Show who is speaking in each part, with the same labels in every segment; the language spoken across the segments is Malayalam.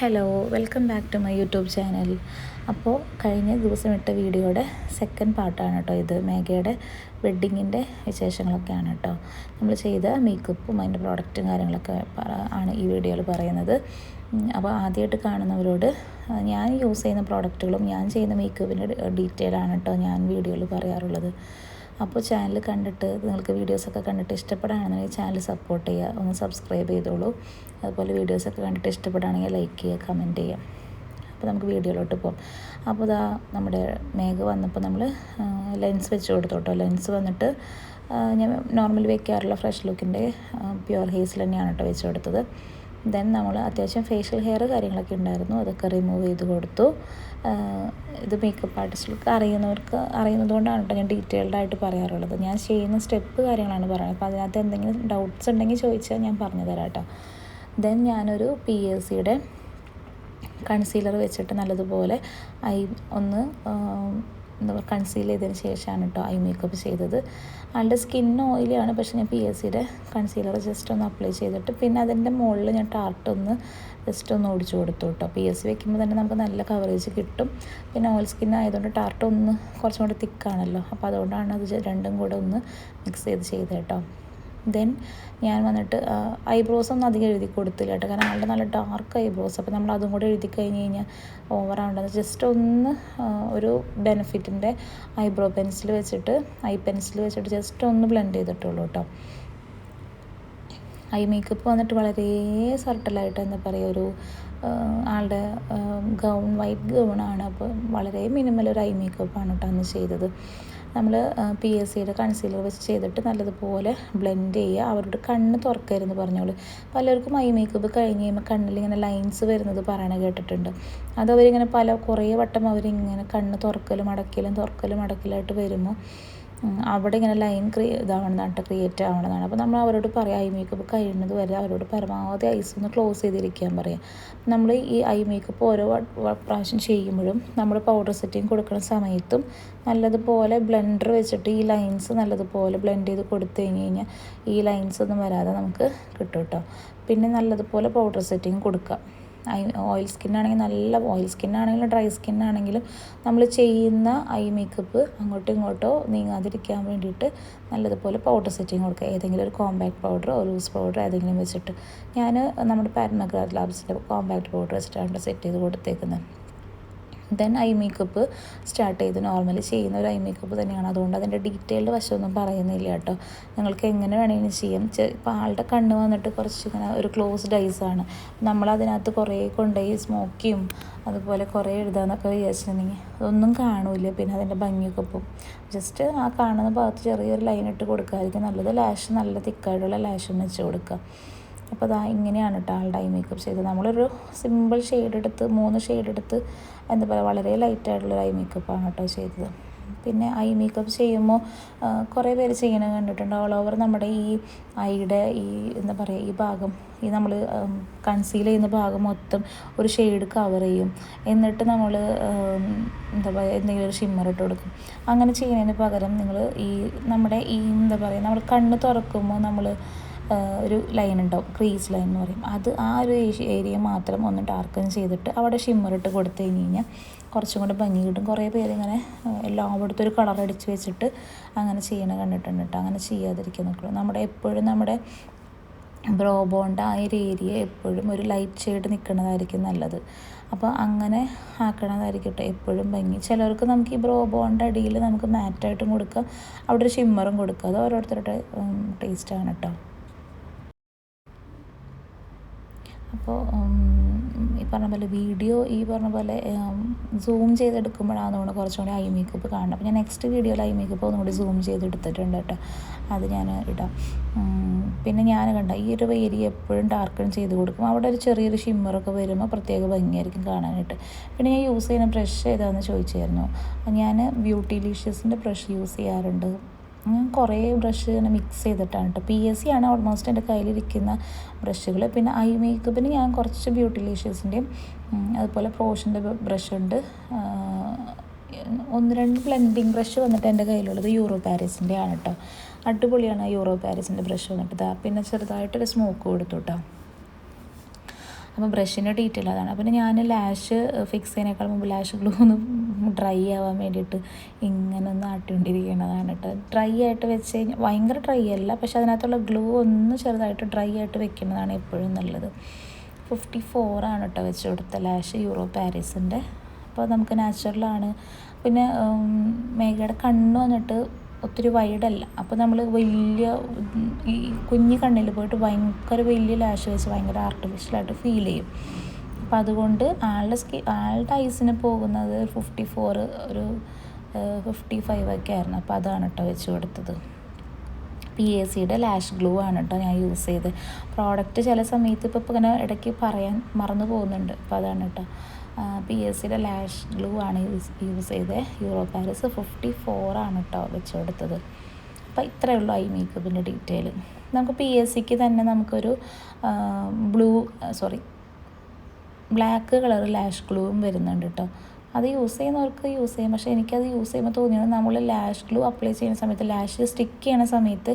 Speaker 1: Hello welcome back to my YouTube channel അപ്പോൾ കഴിഞ്ഞ ദിവസം ഇട്ട വീഡിയോയുടെ സെക്കൻഡ് പാർട്ടാണ് കേട്ടോ ഇത്. മേഘയുടെ വെഡ്ഡിങ്ങിന്റെ വിശേഷങ്ങളൊക്കെയാണ് കേട്ടോ നമ്മൾ ചെയ്ത മേക്കപ്പും അതിന്റെ പ്രോഡക്റ്റും കാര്യങ്ങളൊക്കെ ആണ് ഈ വീഡിയോയിൽ പറയുന്നത്. അപ്പോൾ ആദ്യമായിട്ട് കാണുന്നവരോട് ഞാൻ യൂസ് ചെയ്യുന്ന പ്രോഡക്റ്റുകളും ഞാൻ ചെയ്യുന്ന മേക്കപ്പിന്റെ ഡീറ്റെയിൽ ആണ് കേട്ടോ ഞാൻ വീഡിയോയിൽ പറയാറുള്ളത്. അപ്പോൾ ചാനൽ കണ്ടിട്ട് നിങ്ങൾക്ക് വീഡിയോസൊക്കെ കണ്ടിട്ട് ഇഷ്ടപ്പെടുകയാണെന്നുണ്ടെങ്കിൽ ചാനൽ സപ്പോർട്ട് ചെയ്യുക. ഒന്ന് സബ്സ്ക്രൈബ് ചെയ്തോളൂ. അതുപോലെ വീഡിയോസൊക്കെ കണ്ടിട്ട് ഇഷ്ടപ്പെടുകയാണെങ്കിൽ ലൈക്ക് ചെയ്യുക കമന്റ് ചെയ്യുക. അപ്പോൾ നമുക്ക് വീഡിയോയിലോട്ട് പോകാം. അപ്പോൾ ഇതാ നമ്മുടെ മേഘ വന്നപ്പോൾ നമ്മൾ ലെൻസ് വെച്ച് കൊടുത്തു കേട്ടോ ലെൻസ് വന്നിട്ട് ഞാൻ നോർമലി വെക്കാറുള്ള ഫ്രഷ് ലുക്കിന്റെ പ്യുവർ ഹേസിൽ തന്നെയാണ് കേട്ടോ വെച്ച് കൊടുത്തത്. ദെൻ നമ്മൾ അത്യാവശ്യം ഫേഷ്യൽ ഹെയർ കാര്യങ്ങളൊക്കെ ഉണ്ടായിരുന്നു. അതൊക്കെ റിമൂവ് ചെയ്ത് കൊടുത്തു. ഇത് മേക്കപ്പ് ആർട്ടിസ്റ്റുകൾക്ക് അറിയുന്നവർക്ക് അറിയുന്നത് കൊണ്ടാണ് കേട്ടോ ഞാൻ ഡീറ്റെയിൽഡ് ആയിട്ട് പറയാറുള്ളത്. ഞാൻ ചെയ്യുന്ന സ്റ്റെപ്പ് കാര്യങ്ങളാണ് പറയുന്നത്. അപ്പോൾ അതിനകത്ത് എന്തെങ്കിലും ഡൗട്ട്സ് ഉണ്ടെങ്കിൽ ചോദിച്ചാൽ ഞാൻ പറഞ്ഞു തരാം കേട്ടോ. ദെൻ ഞാനൊരു പി എസ് സിയുടെ കൺസീലർ വെച്ചിട്ട് നല്ലതുപോലെ ഐ ഒന്ന് എന്താ പറയുക കൺസീൽ ചെയ്തതിന് ശേഷമാണ് കേട്ടോ ഐ മേക്കപ്പ് ചെയ്തത്. ആളുടെ സ്കിൻ ഓയിലാണ് പക്ഷേ ഞാൻ പി എസ് സിയുടെ കൺസീലർ ജസ്റ്റ് ഒന്ന് അപ്ലൈ ചെയ്തിട്ട് പിന്നെ അതിന്റെ മുകളിൽ ഞാൻ ടാർട്ട് ഒന്ന് ജസ്റ്റ് ഒന്ന് ഓടിച്ചു കൊടുത്തു കേട്ടോ പി എസ് സി വെക്കുമ്പോൾ തന്നെ നമുക്ക് നല്ല കവറേജ് കിട്ടും. പിന്നെ ഓയിൽ സ്കിൻ ആയതുകൊണ്ട് ടാർട്ട് ഒന്ന് കുറച്ചും കൂടി തിക്കാണല്ലോ അപ്പോൾ അതുകൊണ്ടാണ് അത് രണ്ടും കൂടെ ഒന്ന് മിക്സ് ചെയ്ത് ചെയ്തത് കേട്ടോ ദെൻ ഞാൻ വന്നിട്ട് ഐബ്രോസ് ഒന്നും അധികം എഴുതി കൊടുത്തില്ല കേട്ടോ. കാരണം ആളുടെ നല്ല ഡാർക്ക് ഐബ്രോസ് അപ്പോൾ നമ്മൾ അതും കൂടെ എഴുതി കഴിഞ്ഞ് കഴിഞ്ഞാൽ ഓവറാവേണ്ടത് ജസ്റ്റ് ഒന്ന് ഒരു ബെനിഫിറ്റിന്റെ ഐബ്രോ പെൻസിൽ വെച്ചിട്ട് ഐ പെൻസിൽ വെച്ചിട്ട് ജസ്റ്റ് ഒന്ന് ബ്ലെൻഡ് ചെയ്തിട്ടുള്ളൂ കേട്ടോ. ഐ മേക്കപ്പ് വന്നിട്ട് വളരെ സർട്ടലായിട്ട് എന്താ പറയുക ഒരു ആളുടെ ഗൗൺ വൈറ്റ് ഗൗണാണ് അപ്പോൾ വളരെ മിനിമൽ ഒരു ഐ മേക്കപ്പാണ് കേട്ടോ അന്ന് ചെയ്തത്. നമ്മൾ പി എസ് സിയുടെ കൺസീലർ വെച്ച് ചെയ്തിട്ട് നല്ലതുപോലെ ബ്ലെൻഡ് ചെയ്യുക. അവരുടെ കണ്ണ് തുറക്കരുതെന്ന് പറഞ്ഞോളൂ. പലർക്കും ഐ മേക്കപ്പ് കഴിഞ്ഞ് കഴിയുമ്പോൾ കണ്ണിൽ ഇങ്ങനെ ലൈൻസ് വരുന്നത് പറയണ കേട്ടിട്ടുണ്ട്. അത് അവരിങ്ങനെ പല കുറേ വട്ടം അവരിങ്ങനെ കണ്ണ് തുറക്കലും അടക്കലും തുറക്കലും അടക്കലായിട്ട് വരുമ്പോൾ അവിടെ ഇങ്ങനെ ലൈൻ ക്രിയേ ഇതാവണതാണ് ക്രിയേറ്റ് ആവണതാണ്. അപ്പോൾ നമ്മൾ അവരോട് പറയാം ഐ മേക്കപ്പ് കഴിയുന്നത് വരെ അവരോട് പരമാവധി ഐസ് ഒന്ന് ക്ലോസ് ചെയ്തിരിക്കാൻ പറയാം. നമ്മൾ ഈ ഐ മേക്കപ്പ് ഓരോ പ്രാവശ്യം ചെയ്യുമ്പോഴും നമ്മൾ പൗഡർ സെറ്റിങ് കൊടുക്കുന്ന സമയത്തും നല്ലതുപോലെ ബ്ലെൻഡർ വെച്ചിട്ട് ഈ ലൈൻസ് നല്ലതുപോലെ ബ്ലെൻഡ് ചെയ്ത് കൊടുത്തു കഴിഞ്ഞ് കഴിഞ്ഞാൽ ഈ ലൈൻസ് ഒന്നും വരാതെ നമുക്ക് കിട്ടും കേട്ടോ പിന്നെ നല്ലതുപോലെ പൗഡർ സെറ്റിങ് കൊടുക്കുക ഓയിൽ സ്കിന്നാണെങ്കിൽ നല്ല ഓയിൽ സ്കിന്നാണെങ്കിലും ഡ്രൈ സ്കിന്നാണെങ്കിലും നമ്മൾ ചെയ്യുന്ന ഐ മേക്കപ്പ് അങ്ങോട്ടും ഇങ്ങോട്ടോ നീങ്ങാതിരിക്കാൻ വേണ്ടിയിട്ട് നല്ലതുപോലെ പൗഡർ സെറ്റിങ് കൊടുക്കുക. ഏതെങ്കിലും ഒരു കോമ്പാക്ട് പൗഡറോ ലൂസ് പൗഡറോ ഏതെങ്കിലും വെച്ചിട്ട്. ഞാൻ നമ്മുടെ പാരമഗ്രാഫ് ലാബ്സിന്റെ കോമ്പാക്ട് പൗഡർ വെച്ചിട്ടാണ് സെറ്റ് ചെയ്ത് കൊടുത്തേക്കുന്നത് ദെൻ ഐ മേക്കപ്പ് സ്റ്റാർട്ട് ചെയ്ത് നോർമലി ചെയ്യുന്ന ഒരു ഐ മേക്കപ്പ് തന്നെയാണ്. അതുകൊണ്ട് അതിന്റെ ഡീറ്റെയിൽഡ് വശമൊന്നും പറയുന്നില്ല കേട്ടോ. നിങ്ങൾക്ക് എങ്ങനെ വേണമെങ്കിലും ചെയ്യാം. ഇപ്പോൾ ആളുടെ കണ്ണ് വന്നിട്ട് കുറച്ച് ഇങ്ങനെ ഒരു ക്ലോസ്ഡ് ഐസ് ആണ്. നമ്മളതിനകത്ത് കുറേ കൊണ്ടുപോയി സ്മോക്കിയും അതുപോലെ കുറേ എഴുതാന്നൊക്കെ വിചാരിച്ചിട്ടുണ്ടെങ്കിൽ അതൊന്നും കാണില്ല. പിന്നെ അതിന്റെ ഭംഗിയൊക്കെ പോകും ജസ്റ്റ് ആ കാണുന്ന ഭാഗത്ത് ചെറിയൊരു ലൈൻ ഇട്ട് കൊടുക്കാതിരിക്കും നല്ലത് ലാഷ് നല്ല തിക്കായിട്ടുള്ള ലാഷും വെച്ച് കൊടുക്കുക. അപ്പോൾ അതാ ഇങ്ങനെയാണ് കേട്ടോ ആളുടെ ഐ മേക്കപ്പ് ചെയ്തത്. നമ്മളൊരു സിമ്പിൾ ഷെയ്ഡ് എടുത്ത് മൂന്ന് ഷെയ്ഡ് എടുത്ത് എന്താ പറയുക വളരെ ലൈറ്റായിട്ടുള്ളൊരു ഐ മേക്കപ്പാണ് കേട്ടോ ചെയ്തത്. പിന്നെ ഐ മേക്കപ്പ് ചെയ്യുമ്പോൾ കുറേ പേര് ചെയ്യണ കണ്ടിട്ടുണ്ട്. ഓൾ ഓവർ നമ്മുടെ ഈ ഐയുടെ ഈ എന്താ പറയുക ഈ ഭാഗം ഈ നമ്മൾ കൺസീൽ ചെയ്യുന്ന ഭാഗം മൊത്തം ഒരു ഷെയ്ഡ് കവർ ചെയ്യും. എന്നിട്ട് നമ്മൾ എന്താ പറയുക എന്തെങ്കിലും ഒരു ഷിമ്മർ ഇട്ട് കൊടുക്കും. അങ്ങനെ ചെയ്യുന്നതിന് പകരം നിങ്ങൾ ഈ നമ്മുടെ ഈ എന്താ പറയുക നമ്മൾ കണ്ണ് തുറക്കുമ്പോൾ നമ്മൾ ഒരു ലൈൻ ഉണ്ടാവും. ക്രീസ് ലൈൻ എന്ന് പറയും. അത് ആ ഒരു ഏരിയ മാത്രം ഒന്ന് ഡാർക്കൻ ചെയ്തിട്ട് അവിടെ ഷിമ്മർ ഇട്ട് കൊടുത്തു കഴിഞ്ഞ് കഴിഞ്ഞാൽ കുറച്ചും കൂടെ ഭംഗി കിട്ടും. കുറേ പേര് ഇങ്ങനെ എല്ലായിടത്തും ഒരു കളർ അടിച്ച് വെച്ചിട്ട് അങ്ങനെ ചെയ്യണ കണ്ടിട്ടുണ്ട് കേട്ടോ അങ്ങനെ ചെയ്യാതിരിക്കാൻ നോക്കുള്ളൂ നമ്മുടെ എപ്പോഴും നമ്മുടെ ബ്രോ ബോണ്ട് ആ ഒരു ഏരിയ എപ്പോഴും ഒരു ലൈറ്റ് ഷെയ്ഡ് നിൽക്കുന്നതായിരിക്കും നല്ലത്. അപ്പോൾ അങ്ങനെ ആക്കണതായിരിക്കട്ടെ എപ്പോഴും ഭംഗി. ചിലർക്ക് നമുക്ക് ഈ ബ്രോ ബോണ്ട് അടിയിൽ നമുക്ക് മാറ്റായിട്ടും കൊടുക്കാം. അവിടെ ഒരു ഷിമ്മറും കൊടുക്കുക അത് ഓരോരുത്തരുടെ ടേസ്റ്റാണ് കേട്ടോ അപ്പോൾ ഈ പറഞ്ഞ പോലെ വീഡിയോ ഈ പറഞ്ഞ പോലെ സൂം ചെയ്തെടുക്കുമ്പോഴാണ് നമ്മൾ കുറച്ചും കൂടി ഐ മേക്കപ്പ് കാണുന്നത്. അപ്പോൾ ഞാൻ നെക്സ്റ്റ് വീഡിയോയിൽ ഐ മേക്കപ്പ് ഒന്നുകൂടി സൂം ചെയ്തെടുത്തിട്ടുണ്ട് കേട്ടോ. അത് ഞാൻ ഇടാം. പിന്നെ ഞാൻ കണ്ട ഈ ഒരു ഏരിയ എപ്പോഴും ഡാർക്കൺ ചെയ്ത് കൊടുക്കും. അവിടെ ഒരു ചെറിയൊരു ഷിമ്മറൊക്കെ വരുമ്പോൾ പ്രത്യേക ഭംഗിയായിരിക്കും കാണാനായിട്ട്. പിന്നെ ഞാൻ യൂസ് ചെയ്യുന്ന ബ്രഷ് ഏതാണെന്ന് ചോദിച്ചായിരുന്നു. ഞാൻ ബ്യൂട്ടി ലീഷ്യസിന്റെ ബ്രഷ് യൂസ് ചെയ്യാറുണ്ട്. ഞാൻ കുറേ ബ്രഷ് ഇങ്ങനെ മിക്സ് ചെയ്തിട്ടാണ് കേട്ടോ പി എസ് സി ആണ് ഓൾമോസ്റ്റ് എന്റെ കയ്യിലിരിക്കുന്ന ബ്രഷുകൾ പിന്നെ ഐ മേക്കപ്പിന് ഞാൻ കുറച്ച് ബ്യൂട്ടി ലീഷ്യസിന്റെയും അതുപോലെ പ്രോഷന്റെ ബ്രഷ് ഉണ്ട്. ഒന്ന് രണ്ട് ബ്ലെൻഡിങ് ബ്രഷ് വന്നിട്ട് എന്റെ കയ്യിലുള്ളത് യൂറോ പാരീസിന്റെ ആണ് കേട്ടോ അടിപൊളിയാണ് യൂറോ പാരീസിന്റെ ബ്രഷ് വന്നിട്ട് പിന്നെ ചെറുതായിട്ടൊരു സ്മോക്ക് കൊടുത്തു കേട്ടോ അപ്പോൾ ബ്രഷിന്റെ ഡീറ്റെയിൽ അതാണ്. അപ്പോൾ ഞാൻ ലാഷ് ഫിക്സ് ചെയ്യുന്നതിനേക്കാൾ മുമ്പ് ലാഷ് ഗ്ലൂ ഒന്ന് ഡ്രൈ ആവാൻ വേണ്ടിയിട്ട് ഇങ്ങനെ ഒന്ന് ആട്ടിക്കൊണ്ടിരിക്കുന്നതാണ് കേട്ടോ. ഡ്രൈ ആയിട്ട് വെച്ച് കഴിഞ്ഞാൽ ഭയങ്കര ഡ്രൈ അല്ല പക്ഷെ അതിനകത്തുള്ള ഗ്ലൂ ഒന്ന് ചെറുതായിട്ട് ഡ്രൈ ആയിട്ട് വെക്കുന്നതാണ് എപ്പോഴും നല്ലത്. ഫിഫ്റ്റി ഫോറാണ് കേട്ടോ വെച്ച് കൊടുത്ത ലാഷ് യൂറോ പാരീസിന്റെ. അപ്പോൾ നമുക്ക് നാച്ചുറലാണ് പിന്നെ മേഘയുടെ കണ്ണ് വന്നിട്ട് ഒത്തിരി വൈഡല്ല. അപ്പോൾ നമ്മൾ വലിയ ഈ കുഞ്ഞു കണ്ണിൽ പോയിട്ട് ഭയങ്കര വലിയ ലാഷ് വെച്ച് ഭയങ്കര ആർട്ടിഫിഷ്യലായിട്ട് ഫീൽ ചെയ്യും. അപ്പം അതുകൊണ്ട് ആളുടെ സ്കി ആളുടെ ഐസിന് പോകുന്നത് ഫിഫ്റ്റി ഫോർ ഒരു ഫിഫ്റ്റി ഫൈവ് ഒക്കെ ആയിരുന്നു. അപ്പോൾ അതാണ് കേട്ടോ വെച്ച് കൊടുത്തത്. പി എ സിയുടെ ലാഷ് ഗ്ലൂ ആണ് കേട്ടോ ഞാൻ യൂസ് ചെയ്ത് പ്രോഡക്റ്റ് ചില സമയത്ത് ഇപ്പോൾ ഇങ്ങനെ ഇടയ്ക്ക് പറയാൻ മറന്നു പോകുന്നുണ്ട്. അപ്പോൾ അതാണ് കേട്ടോ പി എസ് സിയുടെ ലാഷ് ഗ്ലൂ ആണ് യൂസ് യൂസ് ചെയ്തത് യൂറോ പാരിസ് ഫിഫ്റ്റി ഫോറാണ് കേട്ടോ വെച്ച് കൊടുത്തത് അപ്പോൾ ഇത്രയേ ഉള്ളൂ ഐ മേക്കപ്പിന്റെ ഡീറ്റെയിൽ നമുക്ക് പി എസ് സിക്ക് തന്നെ നമുക്കൊരു blue sorry black colour lash ഗ്ലൂവും വരുന്നുണ്ട് കേട്ടോ അത് യൂസ് ചെയ്യുന്നവർക്ക് യൂസ് ചെയ്യാം. പക്ഷേ എനിക്കത് യൂസ് ചെയ്യുമ്പോൾ തോന്നിയത് നമ്മൾ ലാഷ് ഗ്ലൂ അപ്ലൈ ചെയ്യുന്ന സമയത്ത് ലാഷ് സ്റ്റിക്ക് ചെയ്യുന്ന സമയത്ത്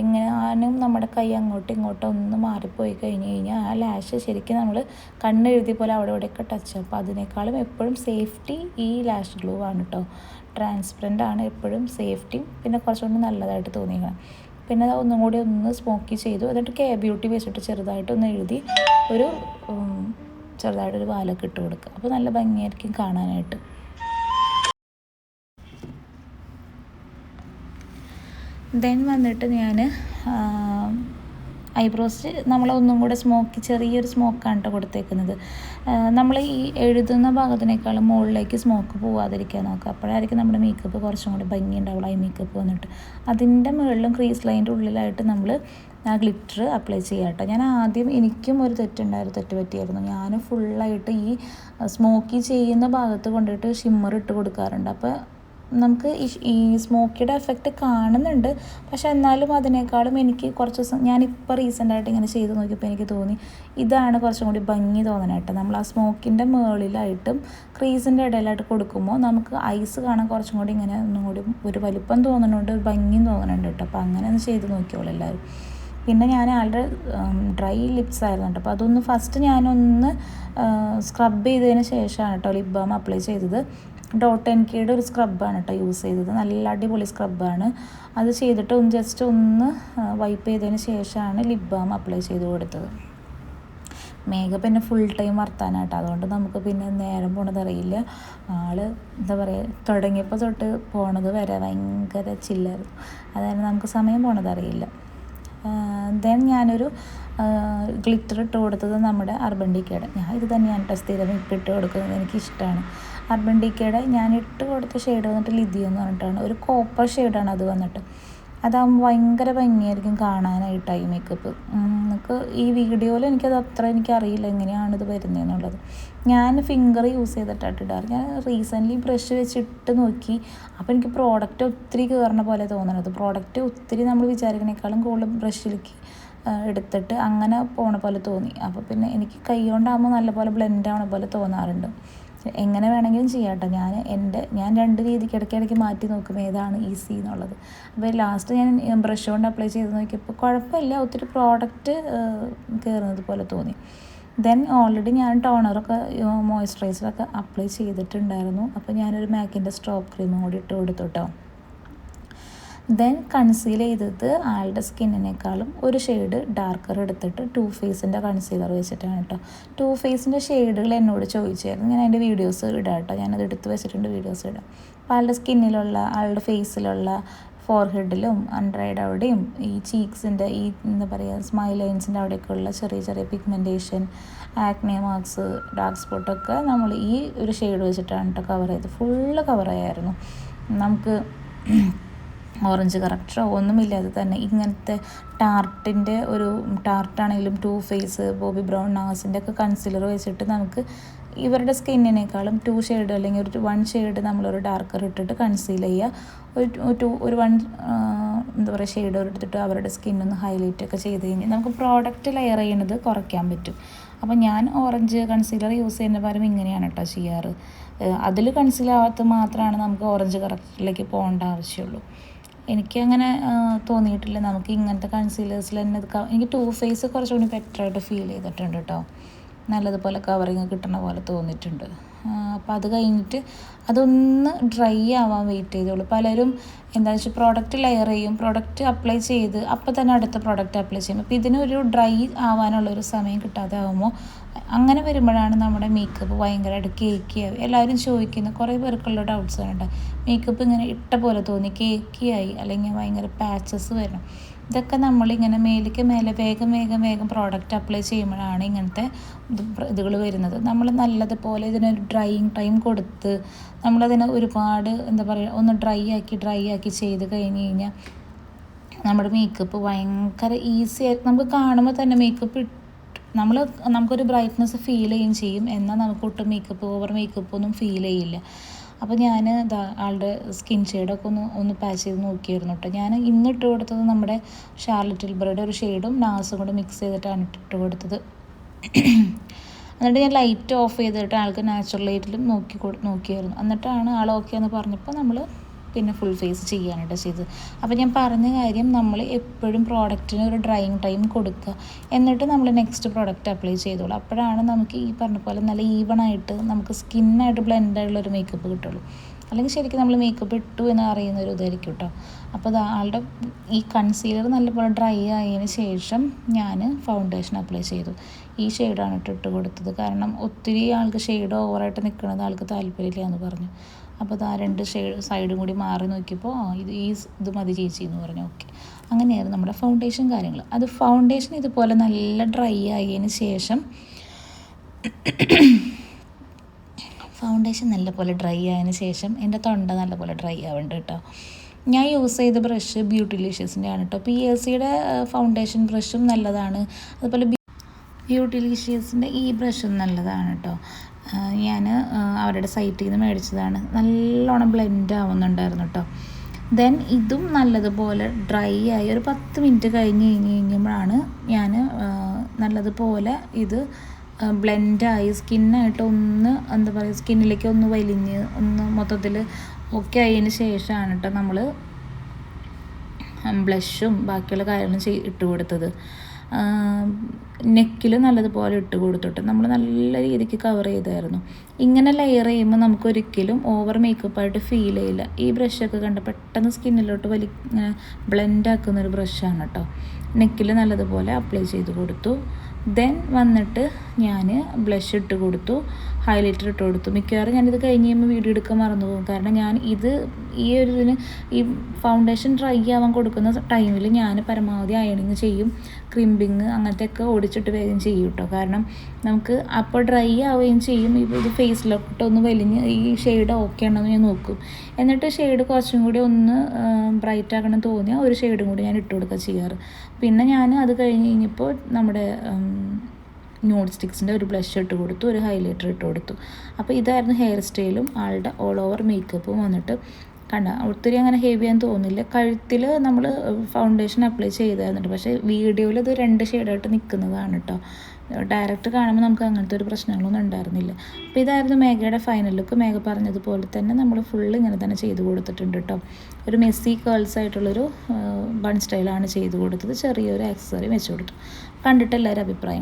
Speaker 1: എങ്ങാനും നമ്മുടെ കൈ അങ്ങോട്ടും ഇങ്ങോട്ടും ഒന്ന് മാറിപ്പോയി കഴിഞ്ഞ് കഴിഞ്ഞാൽ ആ ലാഷ് ശരിക്കും നമ്മൾ കണ്ണ് എഴുതി പോലെ അവിടെ ഇവിടെയൊക്കെ ടച്ച് അപ്പോൾ അതിനേക്കാളും എപ്പോഴും സേഫ്റ്റി ഈ ലാഷ് ഗ്ലൂ ആണ് കേട്ടോ ട്രാൻസ്പെറന്റ് ആണ് എപ്പോഴും സേഫ്റ്റിയും പിന്നെ കുറച്ചുകൂടി നല്ലതായിട്ട് തോന്നിയിരിക്കണം പിന്നെ ഒന്നും കൂടി ഒന്ന് സ്മോക്കി ചെയ്തു. എന്നിട്ട് കെ ബ്യൂട്ടി വെച്ചിട്ട് ചെറുതായിട്ടൊന്ന് എഴുതി ഒരു ചെറുതായിട്ടൊരു വാലൊക്കെ ഇട്ട് കൊടുക്കുക. അപ്പോൾ നല്ല ഭംഗിയായിരിക്കും കാണാനായിട്ട്. ദെൻ വന്നിട്ട് ഞാൻ ഐബ്രോസ് നമ്മൾ ഒന്നും കൂടെ സ്മോക്ക് ചെറിയൊരു സ്മോക്കാണ് കേട്ടോ കൊടുത്തേക്കുന്നത്. നമ്മൾ ഈ എഴുതുന്ന ഭാഗത്തിനേക്കാളും മുകളിലേക്ക് സ്മോക്ക് പോവാതിരിക്കാൻ നോക്കുക. അപ്പോഴായിരിക്കും നമ്മുടെ മേക്കപ്പ് കുറച്ചും കൂടി ഭംഗി ഉണ്ടാവുള്ളൂ ഐ മേക്കപ്പ് വന്നിട്ട്. അതിന്റെ മുകളിലും ക്രീസ് ലൈന്റെ ഉള്ളിലായിട്ട് നമ്മൾ ആ ഗ്ലിറ്റർ അപ്ലൈ ചെയ്യാം കേട്ടോ ഞാൻ ആദ്യം എനിക്കും ഒരു തെറ്റുണ്ടായിരുന്നു തെറ്റ് പറ്റിയായിരുന്നു. ഞാൻ ഫുള്ളായിട്ട് ഈ സ്മോക്കി ചെയ്യുന്ന ഭാഗത്ത് കൊണ്ടിട്ട് ഷിമ്മർ ഇട്ട് കൊടുക്കാറുണ്ട്. അപ്പോൾ നമുക്ക് ഈ സ്മോക്കിയുടെ എഫക്റ്റ് കാണുന്നുണ്ട്. പക്ഷെ എന്നാലും അതിനേക്കാളും എനിക്ക് കുറച്ച് ദിവസം ഞാനിപ്പോൾ റീസെന്റായിട്ട് ഇങ്ങനെ ചെയ്ത് നോക്കിയപ്പോൾ എനിക്ക് തോന്നി ഇതാണ് കുറച്ചും കൂടി ഭംഗി തോന്നാനായിട്ട് നമ്മൾ ആ സ്മോക്കിന്റെ മുകളിലായിട്ടും ക്രീസിന്റെ ഇടയിലായിട്ട് കൊടുക്കുമ്പോൾ നമുക്ക് ഐസ് കാണാൻ കുറച്ചും കൂടി ഇങ്ങനെ ഒന്നും കൂടി ഒരു വലിപ്പം തോന്നുന്നുണ്ട് ഒരു ഭംഗിയും തോന്നുന്നുണ്ട് കേട്ടോ അപ്പോൾ അങ്ങനെ ഒന്ന് ചെയ്ത് നോക്കിയോളൂ എല്ലാവരും. പിന്നെ ഞാൻ ആളുടെ ഡ്രൈ ലിപ്സ് ആയിരുന്നു കേട്ടോ അപ്പോൾ അതൊന്ന് ഫസ്റ്റ് ഞാനൊന്ന് സ്ക്രബ് ചെയ്തതിന് ശേഷമാണ് കേട്ടോ ലിപ് ബാം അപ്ലൈ ചെയ്തത്. ഡോട്ട് എൻ കെയുടെ ഒരു സ്ക്രബാണ് കേട്ടോ യൂസ് ചെയ്തത്. നല്ല അടിപൊളി സ്ക്രബാണ് അത് ചെയ്തിട്ട് ഒന്ന് ജസ്റ്റ് ഒന്ന് വൈപ്പ് ചെയ്തതിന് ശേഷമാണ് ലിപ് ബാം അപ്ലൈ ചെയ്ത് കൊടുത്തത്. മേഘ പിന്നെ ഫുൾ ടൈം വർത്താനാട്ടോ. അതുകൊണ്ട് നമുക്ക് പിന്നെ നേരം പോണത് അറിയില്ല. ആൾ എന്താ പറയുക തുടങ്ങിയപ്പോൾ തൊട്ട് പോണത് വരെ ഭയങ്കര ചില്ലായിരുന്നു അതായത് നമുക്ക് സമയം പോണത് അറിയില്ല. ദെൻ ഞാനൊരു ഗ്ലിറ്റർ ഇട്ട് കൊടുത്തത് നമ്മുടെ അർബൻ ഡിക്കയുടെ ഞാൻ ഇത് തന്നെയാണ് കേട്ടോ സ്ഥിരം ഇപ്പം ഇട്ട് കൊടുക്കുന്നത്. എനിക്കിഷ്ടമാണ് അർബൻ ഡിക്കയുടെ ഞാൻ ഇട്ട് കൊടുത്ത ഷെയ്ഡ് വന്നിട്ട് ലിതി എന്ന് പറഞ്ഞിട്ടാണ്. ഒരു കോപ്പർ ഷെയ്ഡാണ് അത് വന്നിട്ട്. അതാകുമ്പോൾ ഭയങ്കര ഭംഗിയായിരിക്കും കാണാനായിട്ട് ഈ മേക്കപ്പ് നമുക്ക് ഈ വീഡിയോയിൽ എനിക്കത് അത്ര എനിക്കറിയില്ല എങ്ങനെയാണ് ഇത് വരുന്നതെന്നുള്ളത് ഞാൻ ഫിംഗർ യൂസ് ചെയ്തിട്ടാണ് ഇടാറ്. ഞാൻ റീസെന്റ്ലി ബ്രഷ് വെച്ചിട്ട് നോക്കി. അപ്പോൾ എനിക്ക് പ്രോഡക്റ്റ് ഒത്തിരി കയറണ പോലെ തോന്നണത്. പ്രോഡക്റ്റ് ഒത്തിരി നമ്മൾ വിചാരിക്കണേക്കാളും കൂടുതൽ ബ്രഷിലേക്ക് എടുത്തിട്ട് അങ്ങനെ പോണ പോലെ തോന്നി. അപ്പോൾ പിന്നെ എനിക്ക് കൈ കൊണ്ടാകുമ്പോൾ നല്ലപോലെ ബ്ലെൻഡ് ആവണ പോലെ തോന്നാറുണ്ട്. എങ്ങനെ വേണമെങ്കിലും ചെയ്യാം കേട്ടോ ഞാൻ എന്റെ ഞാൻ രണ്ട് രീതിക്ക് ഇടയ്ക്കിടയ്ക്ക് മാറ്റി നോക്കും ഏതാണ് ഈസി എന്നുള്ളത്. അപ്പോൾ ലാസ്റ്റ് ഞാൻ ബ്രഷ് കൊണ്ട് അപ്ലൈ ചെയ്ത് നോക്കിയപ്പോൾ കുഴപ്പമില്ല ഒത്തിരി പ്രോഡക്റ്റ് കയറുന്നത് പോലെ തോന്നി. ദെൻ ഓൾറെഡി ഞാൻ ടോണറൊക്കെ മോയ്സ്ചറൈസറൊക്കെ അപ്ലൈ ചെയ്തിട്ടുണ്ടായിരുന്നു. അപ്പോൾ ഞാനൊരു മാക്കിന്റെ സ്ട്രോപ്പ് ക്രീം കൂടി ഇട്ട് കൊടുത്തു കേട്ടോ ദെൻ കൺസീൽ ചെയ്തത് ആളുടെ സ്കിന്നിനേക്കാളും ഒരു ഷെയ്ഡ് ഡാർക്കർ എടുത്തിട്ട് ടു ഫേസിന്റെ കൺസീലർ വെച്ചിട്ടാണ് കേട്ടോ ടു ഫേസിന്റെ ഷെയ്ഡുകൾ എന്നോട് ചോദിച്ചായിരുന്നു. ഞാൻ അതിന്റെ വീഡിയോസ് ഇടാം കേട്ടോ ഞാനത് എടുത്ത് വെച്ചിട്ടുണ്ട് വീഡിയോസ് ഇടാം. അപ്പോൾ ആളുടെ സ്കിന്നിലുള്ള ആളുടെ ഫേസിലുള്ള ഫോർഹെഡിലും അൺഡ്രൈഡ് അവിടെയും ഈ ചീക്സിന്റെ ഈ എന്താ പറയുക സ്മൈൽ ലൈൻസിന്റെ അവിടെയൊക്കെയുള്ള ചെറിയ ചെറിയ പിഗ്മെന്റേഷൻ ആക്നെ മാർക്സ് ഡാർക്ക് സ്പോട്ടൊക്കെ നമ്മൾ ഈ ഒരു ഷെയ്ഡ് വെച്ചിട്ടാണ് കേട്ടോ കവർ ചെയ്ത് ഫുള്ള് കവർ ചെയ്യായിരുന്നു നമുക്ക് ഓറഞ്ച് കറക്റ്ററോ ഒന്നുമില്ലാതെ തന്നെ. ഇങ്ങനത്തെ ടാർട്ടിന്റെ ഒരു ടാർട്ടാണെങ്കിലും ടു ഫേസ് ബോബി ബ്രൗൺ നാസിന്റെ ഒക്കെ കൺസിലർ വെച്ചിട്ട് നമുക്ക് ഇവരുടെ സ്കിന്നിനേക്കാളും ടു ഷെയ്ഡ് അല്ലെങ്കിൽ ഒരു വൺ ഷെയ്ഡ് നമ്മളൊരു ഡാർക്കർ ഇട്ടിട്ട് കൺസീൽ ചെയ്യുക ഒരു ടു ഒരു വൺ എന്താ പറയുക ഷെയ്ഡ് എടുത്തിട്ട് അവരുടെ സ്കിന്നൊന്ന് ഹൈലൈറ്റ് ഒക്കെ ചെയ്ത് കഴിഞ്ഞാൽ നമുക്ക് പ്രോഡക്റ്റ് ലെയർ ചെയ്യുന്നത് കുറയ്ക്കാൻ പറ്റും. അപ്പോൾ ഞാൻ ഓറഞ്ച് കൺസീലർ യൂസ് ചെയ്യുന്ന പകരം ഇങ്ങനെയാണ് കേട്ടോ ചെയ്യാറ്. അതിൽ കൺസീൽ ആവാത്ത മാത്രമാണ് നമുക്ക് ഓറഞ്ച് കറക്റ്റിലേക്ക് പോകേണ്ട ആവശ്യമുള്ളൂ എനിക്കങ്ങനെ തോന്നിയിട്ടില്ല. നമുക്ക് ഇങ്ങനത്തെ കൺസീലേഴ്സിൽ തന്നെ എനിക്ക് ടു ഫേസ് കുറച്ചുകൂടി ബെറ്ററായിട്ട് ഫീൽ ചെയ്തിട്ടുണ്ട് കേട്ടോ നല്ലതുപോലെ കവറിങ് കിട്ടണ പോലെ തോന്നിയിട്ടുണ്ട്. അപ്പോൾ അത് കഴിഞ്ഞിട്ട് അതൊന്ന് ഡ്രൈ ആവാൻ വെയിറ്റ് ചെയ്തോളൂ പലരും എന്താ വെച്ചാൽ പ്രോഡക്റ്റ് ലെയർ ചെയ്യും പ്രോഡക്റ്റ് അപ്ലൈ ചെയ്ത് അപ്പോൾ തന്നെ അടുത്ത പ്രോഡക്റ്റ് അപ്ലൈ ചെയ്യും. അപ്പോൾ ഇതിനൊരു ഡ്രൈ ആവാനുള്ളൊരു സമയം കിട്ടാതെ ആകുമ്പോൾ അങ്ങനെ വരുമ്പോഴാണ് നമ്മുടെ മേക്കപ്പ് ഭയങ്കരമായിട്ട് കേക്കി ആവും എല്ലാവരും ചോദിക്കുന്ന കുറേ പേർക്കുള്ള ഡൗട്ട്സ് ആണ് മേക്കപ്പ് ഇങ്ങനെ ഇട്ട പോലെ തോന്നി കേക്കിയായി അല്ലെങ്കിൽ ഭയങ്കര പാച്ചസ് വരണം. ഇതൊക്കെ നമ്മളിങ്ങനെ മേലേക്ക് മേലെ വേഗം വേഗം വേഗം പ്രോഡക്റ്റ് അപ്ലൈ ചെയ്യുമ്പോഴാണ് ഇങ്ങനത്തെ ഇതുകൾ വരുന്നത്. നമ്മൾ നല്ലതുപോലെ ഇതിനൊരു ഡ്രൈയിങ് ടൈം കൊടുത്ത് നമ്മളതിനെ ഒരുപാട് എന്താ പറയുക ഒന്ന് ഡ്രൈ ആക്കി ഡ്രൈ ആക്കി ചെയ്ത് കഴിഞ്ഞ് കഴിഞ്ഞാൽ നമ്മുടെ മേക്കപ്പ് ഭയങ്കര ഈസി ആയിട്ട് നമുക്ക് കാണുമ്പോൾ തന്നെ മേക്കപ്പ് നമ്മൾ നമുക്കൊരു ബ്രൈറ്റ്നസ് ഫീൽ ചെയ്യുകയും ചെയ്യും. എന്നാൽ നമുക്ക് ഒട്ടും മേക്കപ്പ് ഓവർ മേക്കപ്പ് ഒന്നും ഫീൽ ചെയ്യില്ല. അപ്പോൾ ഞാൻ ആളുടെ സ്കിൻ ഷെയ്ഡൊക്കെ ഒന്ന് ഒന്ന് പാച്ച് ചെയ്ത് നോക്കിയായിരുന്നു കേട്ടോ ഞാൻ ഇന്ന് ഇട്ട് കൊടുത്തത് നമ്മുടെ ഷാർലറ്റ് ടിൽബറുടെ ഒരു ഷെയ്ഡും നാസും കൂടെ മിക്സ് ചെയ്തിട്ടാണ് ഇട്ട് കൊടുത്തത്. എന്നിട്ട് ഞാൻ ലൈറ്റ് ഓഫ് ചെയ്തിട്ട് ആൾക്ക് നാച്ചുറൽ ലൈറ്റിലും നോക്കി നോക്കിയായിരുന്നു. എന്നിട്ടാണ് ആൾ ഓക്കെ എന്ന് പറഞ്ഞപ്പോൾ നമ്മൾ പിന്നെ ഫുൾ ഫേസ് ചെയ്യാനായിട്ട് ചെയ്തത്. അപ്പോൾ ഞാൻ പറഞ്ഞ കാര്യം നമ്മൾ എപ്പോഴും പ്രോഡക്റ്റിന് ഒരു ഡ്രൈയിങ് ടൈം കൊടുക്കുക. എന്നിട്ട് നമ്മൾ നെക്സ്റ്റ് പ്രോഡക്റ്റ് അപ്ലൈ ചെയ്തോളൂ. അപ്പോഴാണ് നമുക്ക് ഈ പറഞ്ഞ പോലെ നല്ല ഈവൺ ആയിട്ട് നമുക്ക് സ്കിന്നായിട്ട് ബ്ലെൻഡ് ആയിട്ടുള്ള ഒരു മേക്കപ്പ് കിട്ടുള്ളൂ. അല്ലെങ്കിൽ ശരിക്കും നമ്മൾ മേക്കപ്പ് ഇട്ടു എന്ന് അറിയുന്ന ഒരു ഇതായിരിക്കും കേട്ടോ അപ്പോൾ അത് ആളുടെ ഈ കൺസീലർ നല്ലപോലെ ഡ്രൈ ആയതിന് ശേഷം ഞാൻ ഫൗണ്ടേഷൻ അപ്ലൈ ചെയ്തു. ഈ ഷെയ്ഡാണ് ഇട്ടിട്ട് കൊടുത്തത്. കാരണം ഒത്തിരി ആൾക്ക് ഷെയ്ഡ് ഓവറായിട്ട് നിൽക്കുന്നത് ആൾക്ക് താല്പര്യമില്ല എന്ന് പറഞ്ഞു. അപ്പോൾ അത് ആ രണ്ട് ഷെയ്ഡ് സൈഡും കൂടി മാറി നോക്കിയപ്പോൾ ഇത് ഈ ഇത് മതി ചേച്ചി എന്ന് പറഞ്ഞു. ഓക്കെ. അങ്ങനെയായിരുന്നു നമ്മുടെ ഫൗണ്ടേഷൻ കാര്യങ്ങൾ. അത് ഫൗണ്ടേഷൻ ഇതുപോലെ നല്ല ഡ്രൈ ആയതിന് ശേഷം ഫൗണ്ടേഷൻ നല്ലപോലെ ഡ്രൈ ആയതിന് ശേഷം എന്റെ തൊണ്ട നല്ലപോലെ ഡ്രൈ ആവുന്നുണ്ട് കേട്ടോ. ഞാൻ യൂസ് ചെയ്ത ബ്രഷ് ബ്യൂട്ടിലീഷ്യസിന്റെ ആണ് കേട്ടോ. പി എസ് സിയുടെ ഫൗണ്ടേഷൻ ബ്രഷും നല്ലതാണ്. അതുപോലെ ബ്യൂട്ടിലീഷ്യസിന്റെ ഈ ബ്രഷും നല്ലതാണ് കേട്ടോ. ഞാൻ അവരുടെ സൈറ്റിൽ നിന്ന് മേടിച്ചതാണ്. നല്ലോണം ബ്ലെൻഡ് ആവുന്നുണ്ടായിരുന്നു കേട്ടോ ദെൻ ഇതും നല്ലതുപോലെ ഡ്രൈ ആയി ഒരു പത്ത് മിനിറ്റ് കഴിഞ്ഞ് കഴിഞ്ഞ് കഴിഞ്ഞപ്പോഴാണ് ഞാൻ നല്ലതുപോലെ ഇത് ബ്ലെൻഡായി സ്കിന്നായിട്ട് ഒന്ന് എന്താ പറയുക സ്കിന്നിലേക്ക് ഒന്ന് വലിഞ്ഞ് ഒന്ന് മൊത്തത്തിൽ ഓക്കെ ആയതിന് ശേഷമാണ് കേട്ടോ നമ്മൾ ബ്ലഷും ബാക്കിയുള്ള കാര്യങ്ങളും ചെയ് ഇട്ട് കൊടുത്തത്. നെക്കിൽ നല്ലതുപോലെ ഇട്ട് കൊടുത്തിട്ട് നമ്മൾ നല്ല രീതിക്ക് കവർ ചെയ്തായിരുന്നു. ഇങ്ങനെ ലെയർ ചെയ്യുമ്പോൾ നമുക്ക് ഒരിക്കലും ഓവർ മേക്കപ്പായിട്ട് ഫീൽ ചെയ്യില്ല. ഈ ബ്രഷൊക്കെ കണ്ട് പെട്ടെന്ന് സ്കിന്നിലോട്ട് വലി ഇങ്ങനെ ഒരു ബ്രഷാണ് കേട്ടോ നെക്കിൽ നല്ലതുപോലെ അപ്ലൈ ചെയ്ത് കൊടുത്തു. ദെൻ വന്നിട്ട് ഞാൻ ബ്ലഷ് ഇട്ട് കൊടുത്തു. ഹൈലൈറ്റർ ഇട്ട് കൊടുത്തു. മിക്കവാറും ഞാനിത് കഴിഞ്ഞ് കഴിയുമ്പോൾ വീഡിയോ എടുക്കാൻ മറന്നു പോകും. കാരണം ഞാൻ ഇത് ഈ ഒരു ഇതിന് ഈ ഫൗണ്ടേഷൻ ഡ്രൈ ആവാൻ കൊടുക്കുന്ന ടൈമിൽ ഞാൻ പരമാവധി അയണിങ് ചെയ്യും ക്രിമ്പിങ് അങ്ങനത്തെയൊക്കെ ഓടിച്ചിട്ട് വേഗം ചെയ്യും കേട്ടോ കാരണം നമുക്ക് അപ്പോൾ ഡ്രൈ ആവുകയും ചെയ്യും. ഇത് ഫേസിലോട്ട് ഒന്ന് വലിഞ്ഞ് ഈ ഷെയ്ഡ് ഓക്കെ ആണെന്ന് ഞാൻ നോക്കും. എന്നിട്ട് ഷെയ്ഡ് കുറച്ചും കൂടി ഒന്ന് ബ്രൈറ്റ് ആക്കണം തോന്നിയാൽ ഒരു ഷെയ്ഡും കൂടി ഞാൻ ഇട്ട് കൊടുക്കുക ചെയ്യാറ്. പിന്നെ ഞാൻ അത് കഴിഞ്ഞ് കഴിഞ്ഞപ്പോൾ നമ്മുടെ ന്യൂഡ് സ്റ്റിക്സിന്റെ ഒരു ബ്ലഷ് ഇട്ട് കൊടുത്തു ഒരു ഹൈലൈറ്റർ ഇട്ട് കൊടുത്തു. അപ്പോൾ ഇതായിരുന്നു ഹെയർ സ്റ്റൈലും ആളുടെ ഓൾ ഓവർ മേക്കപ്പും വന്നിട്ട്. കണ്ട ഒത്തിരി അങ്ങനെ ഹെവി ആണെന്ന് തോന്നില്ല കഴുത്തിൽ നമ്മൾ ഫൗണ്ടേഷൻ അപ്ലൈ ചെയ്തായിരുന്നുണ്ട് പക്ഷേ വീഡിയോയിൽ അത് രണ്ട് ഷെയ്ഡായിട്ട് നിൽക്കുന്നതാണ് കേട്ടോ ഡയറക്റ്റ് കാണുമ്പോൾ നമുക്ക് അങ്ങനത്തെ ഒരു പ്രശ്നങ്ങളൊന്നും ഉണ്ടായിരുന്നില്ല. അപ്പോൾ ഇതായിരുന്നു മേഘയുടെ ഫൈനൽ ലുക്ക് മേഘ പറഞ്ഞതുപോലെ തന്നെ നമ്മൾ ഫുള്ള് ഇങ്ങനെ തന്നെ ചെയ്ത് കൊടുത്തിട്ടുണ്ട് കേട്ടോ ഒരു മെസ്സി കേൾസ് ആയിട്ടുള്ളൊരു ബൺ സ്റ്റൈലാണ് ചെയ്ത് കൊടുത്തത്. ചെറിയൊരു ആക്സസറി വെച്ച് കൊടുത്തു. കണ്ടിട്ട് എല്ലാവരും അഭിപ്രായം